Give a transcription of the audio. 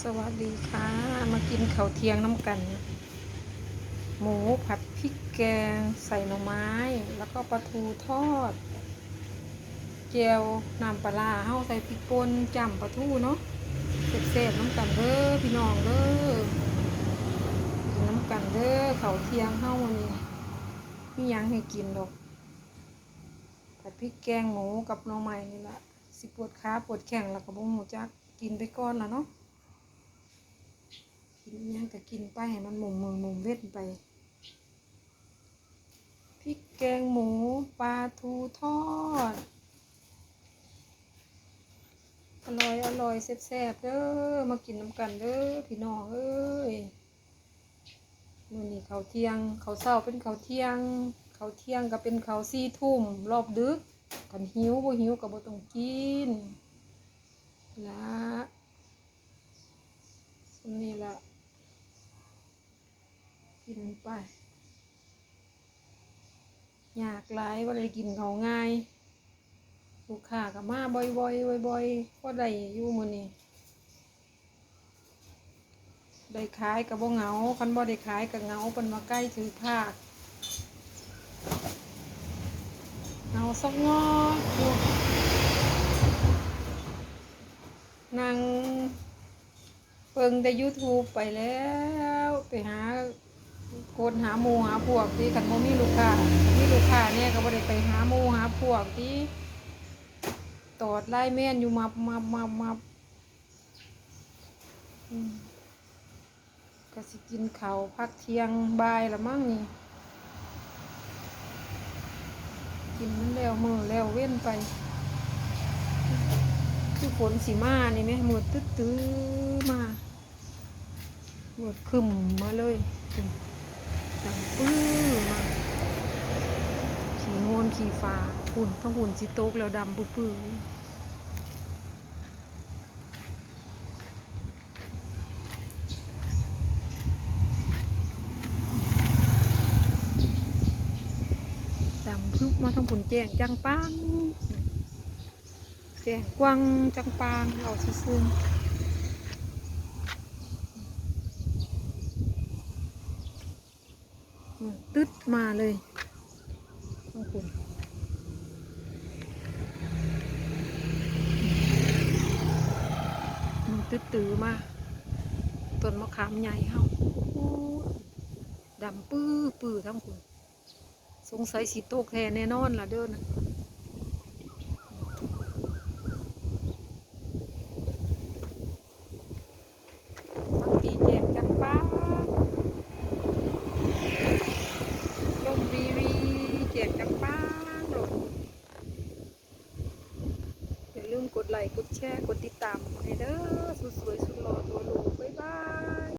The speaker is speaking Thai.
สวัสดีค่ะ มากินข้าวเที่ยงน้ำกัน หมูผัดพริกแกง ใส่หน่อไม้ แล้วก็ปลาทูทอดเจียวน้ำปลาร้าเฮาใส่พริกป่นจำปลาทูเนาะเสร็จๆน้ำกันเด้อพี่น้องเด้อน้ำกันเด้อข้าวเที่ยงเฮาวันนี้มียังให้กินดอกผัดพริกแกงหมูกับหน่อไม้นี่แหละสิปวดขาปวดแข้งแล้วก็บ่หูจักกินไปก่อนละเนาะ กินอิหยังก็กินไปให้มันหมุนหมุนหมุนเว้นไปพริกแกงหมูปลาทูทอด อร่อยอร่อยแซ่บๆเด้อมากินน้ำกันเด้อพี่น้องเอ้ยนู่นนี่เขาเที่ยงเขาวเช้าเป็นเขาเที่ยง เขาเที่ยงก็เป็นเขาวสี่ทุ่มรอบดึกกันหิวบ่หิวก็บ่ต้องกินละนี่ละ กินไปอยากหลายว่าได้กินเขาง่าย ลูกค้าก็มาบ่อยๆบ่อยๆก็ได้อยู่มื้อนี้ได้ขายก็บ่เหงาคันบ่ได้ขายก็เหงาเพิ่นมาใกล้ถือภาคเหงาซอกงออนั่งเบิ่งแต่ YouTube ไปแล้ว ไปหา โคนหาหมูหาพวกที่คันบ่มีลูกค้ามีลูกค้าเนี่ยก็บ่ได้ไปหาหมูหาพวกที่ตอดไล่แม่นอยู่มับมับมับมับก็สิกินเขาพักเที่ยงบ่ายละมั้งนี่ กินมันแล้วมือแล้วเว้นไป คือฝนสีมานี่ไหมมืดตื้อตื้อมามืดคึมมาเลย ดังปื้อมาขี่โงนขี่ฟ้าหุ่นทั้งหุ่นสิโตกแล้วดำปื้อดำพึบมาทั้งหุ่นแจ้งจังปังแจ้งกวางจังปังเอาซื่อๆอืม ตึ๊ดมาเลยทั้งหุ่นมันตึ๊ดตื้อมาต้นมะขามใหญ่เฮาดำปื้อปื้อทั้งคุณสงสัยสีโตกแทนแน่นอนล่ะเด้อนะทั้งปีแจกจังป้าลมวีวีแจกจังป้าโหลด อย่าลืม กดไลค์กดแชร์กดติดตามให้เด้อสุดสวยสุดหล่อตัวลูกบ๊ายบาย